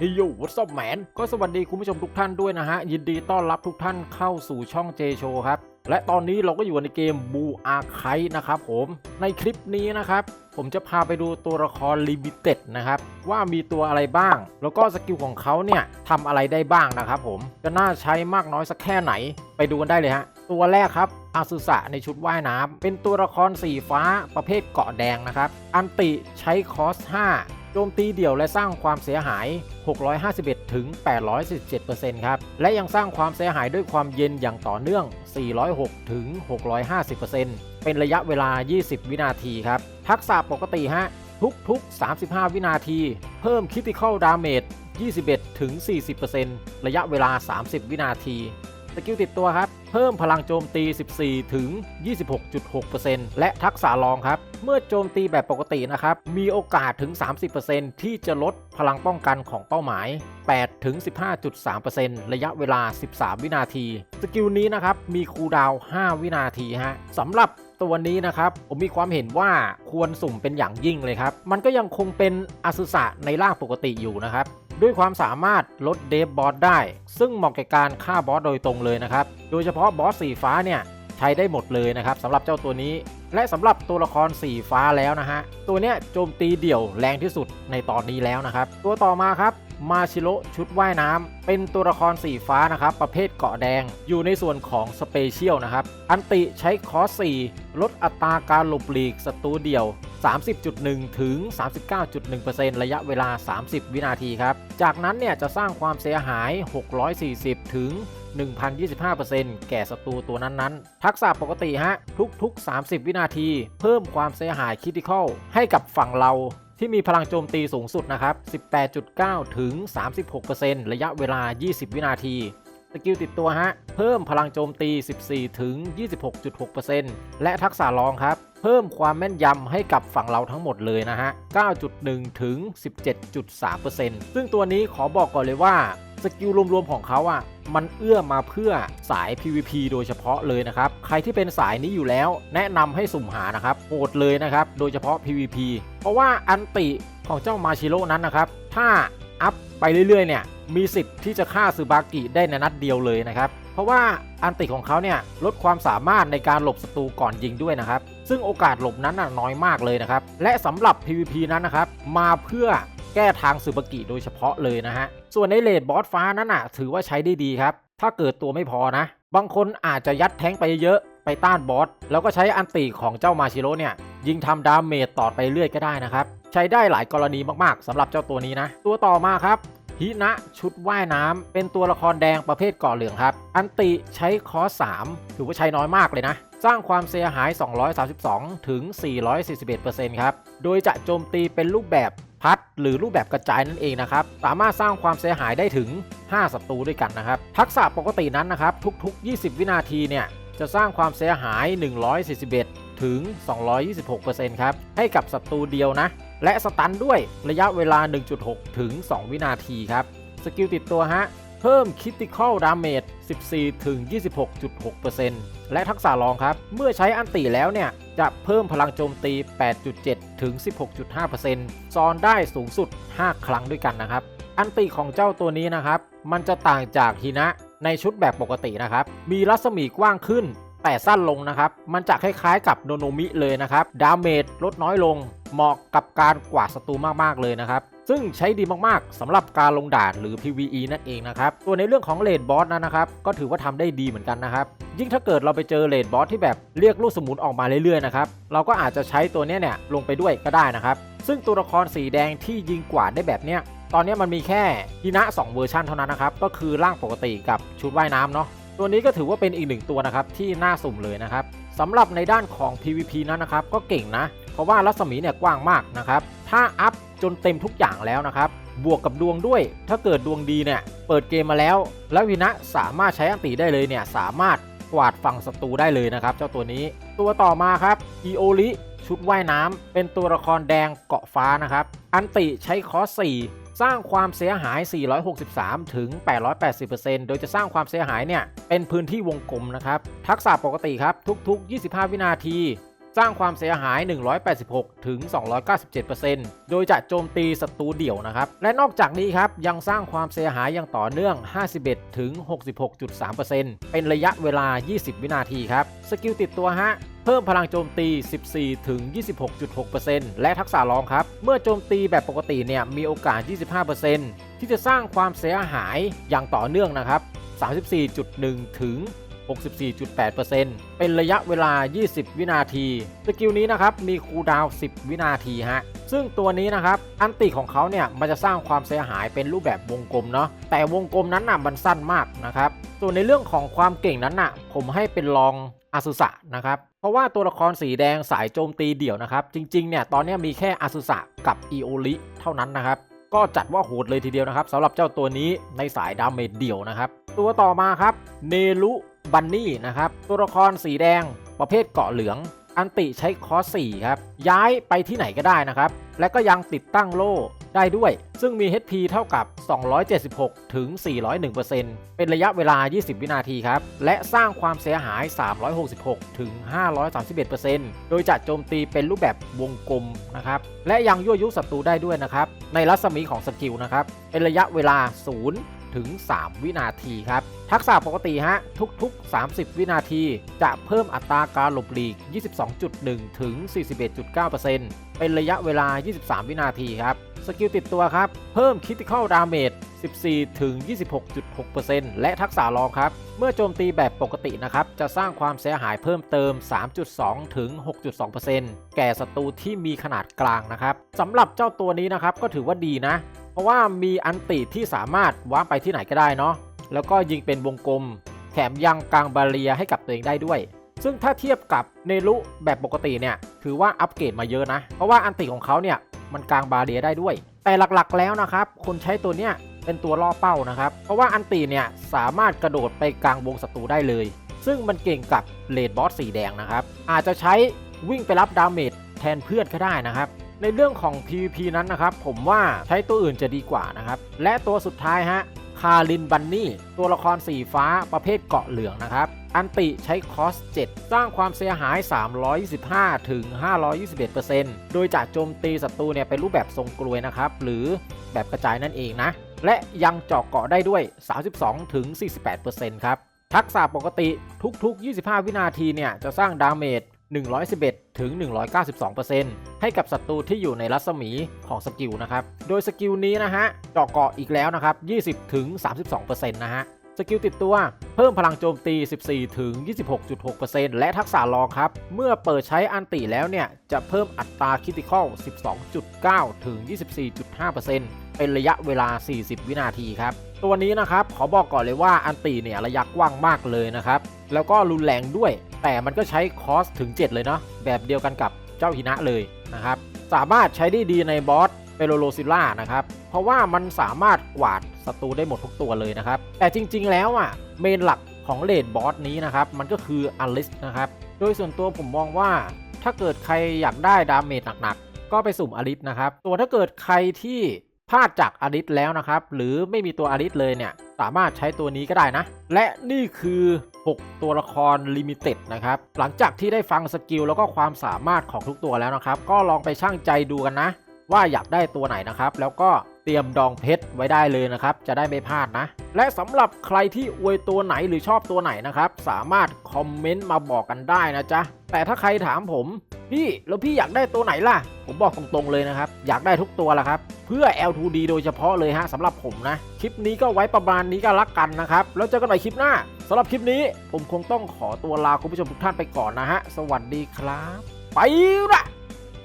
เฮ้ยโยวัตส up แมนก็สวัสดีคุณผู้ชมทุกท่านด้วยนะฮะ ยินดีต้อนรับทุกท่านเข้าสู่ช่อง J Show ครับ และตอนนี้เราก็อยู่ในเกมบูอาไคนะครับผมในคลิปนี้นะครับ ผมจะพาไปดูตัวละครลิมิเต็ดนะครับ ว่ามีตัวอะไรบ้าง แล้วก็สกิลของเขาเนี่ยทำอะไรได้บ้างนะครับผมจะน่าใช้มากน้อยสักแค่ไหน ไปดูกันได้เลยฮะตัวแรกครับอาซุสะในชุดว่ายน้ำเป็นตัวละครสีฟ้าประเภทเกาะแดงนะครับ อันติใช้คอส 5 โจมตีเดี่ยวและสร้างความเสียหาย 651 ถึง 847%ครับ และยังสร้างความเสียหายด้วยความเย็นอย่างต่อเนื่อง 406 ถึง 650%เป็นระยะเวลา 20 วินาทีครับ ทักษะปกติฮะ ทุกๆ 35 วินาที เพิ่ม Critical Damage 21ถึง40%ระยะเวลา 30 วินาที สกิลติดตัวครับ เพิ่มพลังโจมตี 14 ถึง 26.6%และทักษะรองครับ เมื่อโจมตีแบบปกตินะครับ มีโอกาสถึง 30%ที่จะลดพลังป้องกันของเป้าหมาย 8 ถึง 15.3%ระยะเวลา 13 วินาที สกิลนี้นะครับ มีคูลดาวน์5วินาทีฮะสำหรับตัวนี้นะครับ ผมมีความเห็นว่าควรสุ่มเป็นอย่างยิ่งเลยครับ มันก็ยังคงเป็นอสุสะในร่างปกติอยู่นะครับ ด้วยความสามารถลดเดฟบอสได้ ซึ่งเหมาะแก่การฆ่าบอสโดยตรงเลยนะครับ โดยเฉพาะบอสสีฟ้าเนี่ยใช้ได้หมดเลยนะครับสำหรับเจ้าตัวนี้ และสำหรับตัวละครสีฟ้าแล้วนะฮะตัวเนี้ยโจมตีเดี่ยวแรงที่สุดในตอนนี้แล้วนะครับ ตัวต่อมาครับ มาชิโรชุดว่ายน้ำ เป็นตัวละครสีฟ้านะครับ ประเภทเกาะแดง อยู่ในส่วนของสเปเชียลนะครับ อันติใช้คอส4ลดอัตราการหลบหลีกศัตรูเดี่ยว 30.1 ถึง 39.1%ระยะเวลา 30 วินาทีครับ จากนั้นเนี่ยจะสร้างความเสียหาย 640 ถึง1,025%แก่ศัตรูตัวนั้นๆ ทักษะปกติฮะ ทุก ๆ 30 วินาที เพิ่มความเสียหายคิติคอลให้กับฝั่งเรา ที่มีพลังโจมตีสูงสุดนะครับ 18.9 ถึง 36%ระยะเวลา 20 วินาที สกิลติดตัวฮะ เพิ่มพลังโจมตี 14 ถึง 26.6%และทักษะรองครับ เพิ่มความแม่นยำให้กับฝั่งเราทั้งหมดเลยนะฮะ 9.1 ถึง 17.3%ซึ่งตัวนี้ขอบอกก่อนเลยว่า สกิลรวมๆของเขาอะ มันเอื้อมาเพื่อสาย PVP โดยเฉพาะเลยนะครับ ใครที่เป็นสายนี้อยู่แล้ว แนะนำให้สุ่มหานะครับโหดเลยนะครับ โดยเฉพาะ PVP เพราะว่าอันติของเจ้ามาชิโร่นั้นนะครับ ถ้าอัพไปเรื่อยๆเนี่ย มีสิทธิ์ที่จะฆ่าซูบากิได้ในนัดเดียวเลยนะครับ เพราะว่าอันติของเขาเนี่ยลดความสามารถในการหลบศัตรูก่อนยิงด้วยนะครับ ซึ่งโอกาสหลบนั้นน้อยมากเลยนะครับ และสำหรับ PVP นั้นนะครับ มาเพื่อ ก้ทางซูบากิโดยเฉพาะเลยนะฮะ ส่วนในเลดบอสฟ้านั้นน่ะ ถือว่าใช้ได้ดีครับ ถ้าเกิดตัวไม่พอนะ บางคนอาจจะยัดแท้งไปเยอะไปต้านบอสแล้วก็ใช้อันติของเจ้ามาชิโร่เนี่ย ยิงทำดาเมจต่อไปเรื่อยก็ได้นะครับ ใช้ได้หลายกรณีมากๆสำหรับเจ้าตัวนี้นะ ตัวต่อมาครับฮินะชุดว่ายน้ำเป็นตัวละครแดงประเภทกาะเหลืองครับ อันติใช้คอส3ถือว่าใช้น้อยมากเลยนะ สร้างความเสียหาย 232 ถึง 441%ครับ โดยจะโจมตีเป็นรูปแบบ พัดหรือรูปแบบกระจายนั่นเองนะครับ สามารถสร้างความเสียหายได้ถึง 5 ศัตรูด้วยกันนะครับ ทักษะปกตินั้นนะครับ ทุก ๆ 20 วินาทีเนี่ยจะสร้างความเสียหาย 141 ถึง 226%ครับ ให้กับศัตรูเดียวนะ และสตันด้วยระยะเวลา 1.6 ถึง 2 วินาทีครับ สกิลติดตัวฮะ เพิ่ม Critical Damage 14 ถึง 26.6%และทักษะรองครับ เมื่อใช้อันติแล้วเนี่ย จะเพิ่มพลังโจมตี 8.7 ถึง 16.5%ซอนได้สูงสุด 5 ครั้งด้วยกันนะครับ อันตีของเจ้าตัวนี้นะครับ มันจะต่างจากฮินะในชุดแบบปกตินะครับ มีรัศมีกว้างขึ้น แต่สั้นลงนะครับ มันจะคล้ายๆกับโนโนมิเลยนะครับ ดาเมจลดน้อยลง เหมาะกับการกวาดศัตรูมากๆเลยนะครับ ซึ่งใช้ดีมากๆสำหรับการลงด่านหรือ PVE นั่นเองนะครับตัวในเรื่องของเลดบอสนั้นนะครับก็ถือว่าทำได้ดีเหมือนกันนะครับยิ่งถ้าเกิดเราไปเจอเลดบอสที่แบบเรียกลูกสมุนออกมาเรื่อยๆนะครับเราก็อาจจะใช้ตัวเนี้ยเนี่ยลงไปด้วยก็ได้นะครับซึ่งตัวละครสีแดงที่ยิงกวาดได้แบบเนี้ยตอนนี้มันมีแค่ฮินะ 2 เวอร์ชันเท่านั้นนะครับ ก็คือร่างปกติกับชุดว่ายน้ำเนาะตัวนี้ก็ถือว่าเป็นอีกหนึ่งตัวนะครับ ที่น่าสุ่มเลยนะครับสำหรับในด้านของ PVP นั้นนะครับ ก็เก่งนะ เพราะว่ารัศมีเนี่ยกว้างมากนะครับ ถ้าอัพ จนเต็มทุกอย่างแล้วนะครับ บวกกับดวงด้วย ถ้าเกิดดวงดีเนี่ยเปิดเกมมาแล้ว แล้ววินะสามารถใช้อันติได้เลยเนี่ยสามารถกวาดฝั่งศัตรูได้เลยนะครับ เจ้าตัวนี้ ตัวต่อมาครับอีโอลิชุดว่ายน้ำเป็นตัวละครแดงเกาะฟ้านะครับ อันติใช้คอส4สร้างความเสียหาย 463 ถึง 880%โดยจะสร้างความเสียหายเนี่ยเป็นพื้นที่วงกลมนะครับ ทักษะปกติครับทุก ๆ 25 วินาที สร้างความเสียหาย 186 ถึง 297%โดยจะโจมตีศัตรูเดี่ยวนะครับ และนอกจากนี้ครับยังสร้างความเสียหายอย่างต่อเนื่อง 51 ถึง 66.3%เป็นระยะเวลา 20 วินาทีครับ สกิลติดตัวฮะเพิ่มพลังโจมตี 14 ถึง 26.6%และทักษะรองครับ เมื่อโจมตีแบบปกติเนี่ยมีโอกาส 25%ที่จะสร้างความเสียหายอย่างต่อเนื่องนะครับ 34.1 ถึง 64.8%เป็นระยะเวลา 20 วินาที สกิลนี้นะครับมีคูลดาวน์ 10 วินาทีฮะ ซึ่งตัวนี้นะครับอันติของเขาเนี่ยมันจะสร้างความเสียหายเป็นรูปแบบวงกลมเนาะ แต่วงกลมนั้นน่ะมันสั้นมากนะครับ ส่วนในเรื่องของความเก่งนั้นน่ะผมให้เป็นรองอาสุสะนะครับเพราะว่าตัวละครสีแดงสายโจมตีเดี่ยวนะครับ จริงๆเนี่ยตอนนี้มีแค่อาสุสะกับอีโอริเท่านั้นนะครับ ก็จัดว่าโหดเลยทีเดียวนะครับสำหรับเจ้าตัวนี้ในสายดาเมจเดี่ยวนะครับ ตัวต่อมาครับเนลุ บันนี่นะครับ ตัวละครสีแดง ประเภทเกาะเหลือง อันติใช้คอส4ครับ ย้ายไปที่ไหนก็ได้นะครับ และก็ยังติดตั้งโล่ได้ด้วย ซึ่งมี HP เท่ากับ 276 ถึง 401%เป็นระยะเวลา 20 วินาทีครับ และสร้างความเสียหาย 366 ถึง 531%โดยจะโจมตีเป็นรูปแบบวงกลมนะครับ และยังยั่วยุศัตรูได้ด้วยนะครับ ในรัศมีของสกิลนะครับ เป็นระยะเวลา 0 ถึง 3 วินาทีครับ ทักษะปกติฮะ ทุกๆ 30 วินาที จะเพิ่มอัตราการหลบหลีก 22.1 ถึง 41.9%เป็นระยะเวลา 23 วินาทีครับ สกิลติดตัวครับ เพิ่มคิติคอลดาเมจ14 ถึง 26.6%และทักษะรองครับ เมื่อโจมตีแบบปกตินะครับ จะสร้างความเสียหายเพิ่มเติม 3.2 ถึง 6.2%แก่ศัตรูที่มีขนาดกลางนะครับสำหรับเจ้าตัวนี้นะครับ ก็ถือว่าดีนะ ราะว่ามีอันติที่สามารถว้าร์ปไปที่ไหนก็ได้เนาะแล้วก็ยิงเป็นวงกลม แถมยังกลางบาเรียให้กับตัวเองได้ด้วย ซึ่งถ้าเทียบกับเนรุแบบปกติเนี่ยถือว่าอัปเกรดมาเยอะนะ เพราะว่าอันติของเขาเนี่ยมันกลางบาเรียได้ด้วย แต่หลักๆแล้วนะครับ คนใช้ตัวเนี้ยเป็นตัวล่อเป้านะครับ เพราะว่าอันติเนี่ยสามารถกระโดดไปกลางวงศัตรูได้เลย ซึ่งมันเก่งกับเลดบอสสีแดงนะครับอาจจะใช้วิ่งไปรับดาเมจแทนเพื่อนก็ได้นะครับ ในเรื่องของ PVP นั้นนะครับ ผมว่าใช้ตัวอื่นจะดีกว่านะครับ และตัวสุดท้ายฮะคารินบันนี่ตัวละครสีฟ้าประเภทเกาะเหลืองนะครับ อันติใช้คอส 7 สร้างความเสียหาย 325 ถึง 521%โดยจะโจมตีศัตรูเนี่ยเป็นรูปแบบทรงกลวยนะครับ หรือแบบกระจายนั่นเองนะ และยังเจาะเกาะได้ด้วย 32 ถึง 48%ครับ ทักษะปกติทุกๆ 25 วินาทีเนี่ยจะสร้างดาเมจ 111 ถึง 192%ให้กับศัตรูที่อยู่ในรัศมีของสกิลนะครับ โดยสกิลนี้นะฮะเจาะเกาะอีกแล้วนะครับ 20 ถึง 32%นะฮะ สกิลติดตัว เพิ่มพลังโจมตี 14 ถึง 26.6%และทักษะรองครับ เมื่อเปิดใช้อันติแล้วเนี่ย จะเพิ่มอัตราคิติคอล 12.9 ถึง 24.5%เป็นระยะเวลา 40 วินาทีครับ ตัวนี้นะครับ ขอบอกก่อนเลยว่าอันติเนี่ยระยะกว้างมากเลยนะครับ แล้วก็รุนแรงด้วย แต่มันก็ใช้คอสถึง 7 เลยเนาะ แบบเดียวกันกับเจ้าหินะเลยนะครับ สามารถใช้ได้ดีในบอสเปโลโลซิล่านะครับ เพราะว่ามันสามารถกวาด ศัตรูได้หมดทุกตัวเลยนะครับ แต่จริง ๆ แล้วอะเมนหลักของเลดบอสนี้นะครับ มันก็คืออลิสนะครับ โดยส่วนตัวผมมองว่า ถ้าเกิดใครอยากได้ดาเมจหนักๆ ก็ไปสุ่มอลิสนะครับ ตัวถ้าเกิดใครที่พลาดจากอลิสแล้วนะครับ หรือไม่มีตัวอลิสเลยเนี่ย สามารถใช้ตัวนี้ก็ได้นะ และนี่คือ 6 ตัวละครลิมิเต็ดนะครับ หลังจากที่ได้ฟังสกิลแล้วก็ความสามารถของทุกตัวแล้วนะครับ ก็ลองไปชั่งใจดูกันนะ ว่าอยากได้ตัวไหนนะครับ แล้วก็ ตรียมดองเพชรไว้ได้เลยนะครับ จะได้ไม่พลาดนะ และสำหรับใครที่อวยตัวไหนหรือชอบตัวไหนนะครับ สามารถคอมเมนต์มาบอกกันได้นะจ๊ะ แต่ถ้าใครถามผม พี่แล้วพี่อยากได้ตัวไหนล่ะ ผมบอกตรงๆเลยนะครับ อยากได้ทุกตัวละครับ เพื่อ L2D โดยเฉพาะเลยฮะสำหรับผมนะ คลิปนี้ก็ไว้ประมาณนี้ก็รักกันนะครับ แล้วเจอกันใหม่คลิปหน้าสำหรับคลิปนี้ผมคงต้องขอตัวลาคุณผู้ชมทุกท่านไปก่อนนะฮะสวัสดีครับ ไปละ